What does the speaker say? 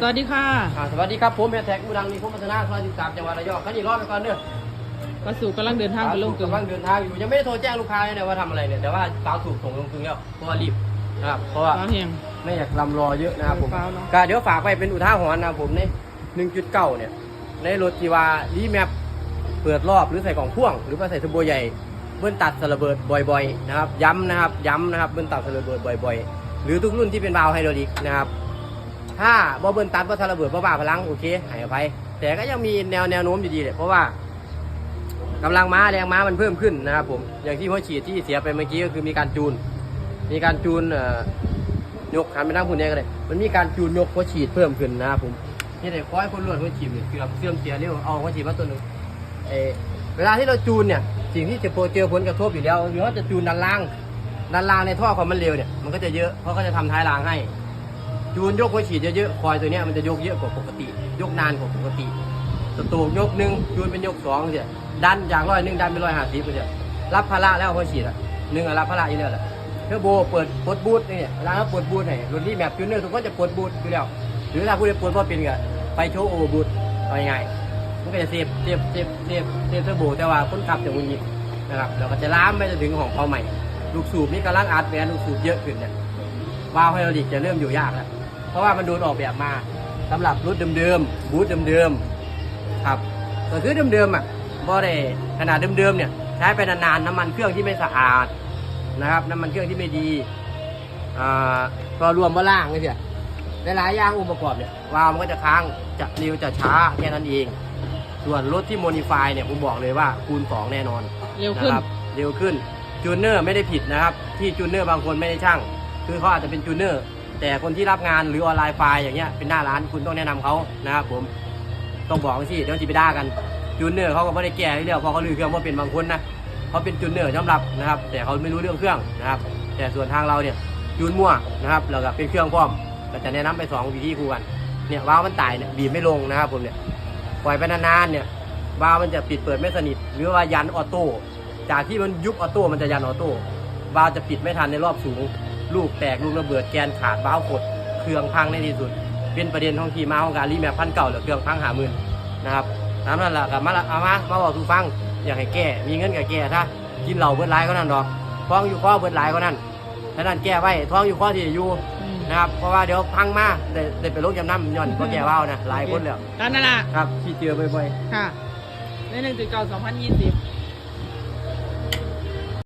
สวัสดีค่ะอ่าสวัสดีครับผมแพทย์แท็กอุดังมีคุ้มพัฒนาซอย13จังหวัดระยองคันนี้รอดไปก่อนเด้อวัสดุกำลังเดินทางไปลงกึ่งกำลังเดินทางอยู่ยังไม่ได้โทรแจ้งลูกค้าเลยนะว่าทำอะไรเนี่ยแต่ว่าสาวถูกส่งลงกึ่งแล้วเพราะว่ารีบนะครับเพราะว่าฟ้าแหงไม่อยากลำรอเยอะนะครับผมเปล่าเนอะ ก็เดี๋ยวฝากไปเป็นอุทาหรณ์นะครับผมใน1.9เนี่ยในรถที่ว่ารีแมปเปิดรอบหรือใส่กล่องพ่วง หรือว่าใส่เทอร์โบใหญ่เบิ้ลตัดสระเบิดบ่อยๆนะครับย้ำนะครับย้ำนะครับเบิ้ลตัดสระเบิดบ่อย ๆ หรือทุกรุ่นที่เป็นวาล์วไฮดรอลิกนะครับ ถ้าบ่เบิ้ลตัดบ่ทะระเบิดบ่บ้าพลังโอเคห้อภัยแต่ก็ยังมีแนวแนวโน้มอยู่ดีๆเลยเพราะว่ากำลังม้าแรงม้ามันเพิ่มขึ้นนะครับผมอย่างที่หัวฉีดที่เสียไปเมื่อกี้ก็คือมีการจูน มีการจูนยกหันไปนั่งคุณเนี่ยก็เลยมันมีการจูนยกหัวฉีดเพิ่มขึ้นนะครับผมนี่เลยคอยคนรวดหัวฉีดเนี่ยเกือบเสื่อมเสียเร็วเอาหัวฉีดมาตัวหนึงเอเวลาที่เราจูนเนี่ยสิ่งที่จะเจอผลกระทบอยู่แล้วหรือว่าจะจูนด้านล่างด้านล่างในท่อความมันเร็วเนี่ยมันก็จะเยอะเพราะเขาจะทำท้ายรางให้ จูนยกหัวฉีดเยอะๆคอยตัวเนี้ยมันจะยกเยอะกว่าปกติ ยกนานกว่าปกติสตูกยกหนึ่งจูนเป็นยกสองเสียดันจากร้อยหนึ่งดันเป็นร้อยห้าสิบเสียรับภาระแล้วหัวฉีดอะหนึ่งอะรับภาระอยู่แล้วแหละเทอร์โบเปิดปลดบูทนี่เวลาเขาปลดบูทให้รุ่นนี้แบบจูนเนอร์ทุกคนจะปลดบูทอยู่แล้วหรือถ้าผู้ใดปลดบ่เป็นก็ไปโชว์โอเวอร์บูทเอาง่ายๆมันก็จะเซฟเซฟเซฟเซฟเซฟเทอร์โบแต่ว่าคนขับจะมุนยิบนะครับแล้วก็จะล้ามไปจนถึงของเขาใหม่ ลูกสูบนี่กำลังอัดแหวนลูกสูบเยอะขึ้นเนี่ยวาล์วไฮดรอลิกจะเริ่มอยู่ยากแล้ว เพราะว่ามันโดนออกแบบมาสำหรับรถเดิมๆบูธเดิมๆครับก็คือเดิมๆอะบ่ได้ขนาดเดิมๆเนี่ยใช้ไปนานๆน้ำมันเครื่องที่ไม่สะอาดนะครับน้ำมันเครื่องที่ไม่ดีอ่าก็รวมว่าล่างนี่เสียหลายๆอย่างองค์ประกอบเนี่ยวาล์วมันก็จะค้างจะเร็วจะช้าแค่นั้นเอง ส่วนรถที่โมดิฟายเนี่ยผมบอกเลยว่าคูณสองแน่นอนเร็วขึ้นนะครับเร็วขึ้นจูเนอร์ไม่ได้ผิดนะครับ ที่จูเนอร์บางคนไม่ได้ช่าง คือเขาอาจจะเป็นจูเนอร์ แต่คนที่รับงานหรือออนไลน์ไฟล์อย่างเงี้ยเป็นหน้าร้านคุณต้องแนะนำเขานะครับผมต้องบอกสิเดี๋ยวจีไปด่ากันจูเนอร์เขาก็ไม่ได้แก้ให้เรื่องพราะเขาลือเครื่องว่าเป็นบางคนนะเขาเป็นจูเนอร์ยอมรับนะครับ แต่เขาไม่รู้เรื่องเครื่องนะครับ แต่ส่วนทางเราเนี่ยจูนมั่วนะครับแล้วก็เป็นเครื่องพร้อมก็จะแนะนำไปสองวิธีคู่กันเนี่ยวาล์วมันตายเนี่ยบีบไม่ลงนะครับผมเนี่ยปล่อยไปนานๆเนี่ยวาล์วมันจะปิดเปิดไม่สนิท หรือว่ายันออโต้จากที่มันยุบออโต้มันจะยันออโต้วาล์วจะปิดไม่ทันในรอบสูง ลูกแตกลูกระเบิดแกนขาดว้าวกดเครื่องพังในที่สุด เป็นประเด็นของทีมาของการรีแมปพันเก่าหรือเครื่องพังหาหมื่นนะครับตามนั้นแหละกับมาละเอามามาบอกทูฟังอยากให้แก้มีเงินกับแก้ถ้ากินเหล้าเบิดร้ายก็นั่นดอกท้องอยู่ข้อเบิดร้ายก็นั่นถ้านั่นแก้ไว้ท้องอยู่ข้อที่อยู่อืมนะครับเพราะว่าเดี๋ยวพังมาได้ได้ไปลงจำนำย่อนก็แก้ว่าวนะหลายคนแล้วตามนั่นละครับที่เจอบ่อยค่ะในหนึ่งจุดเก้าสองพันยี่สิบ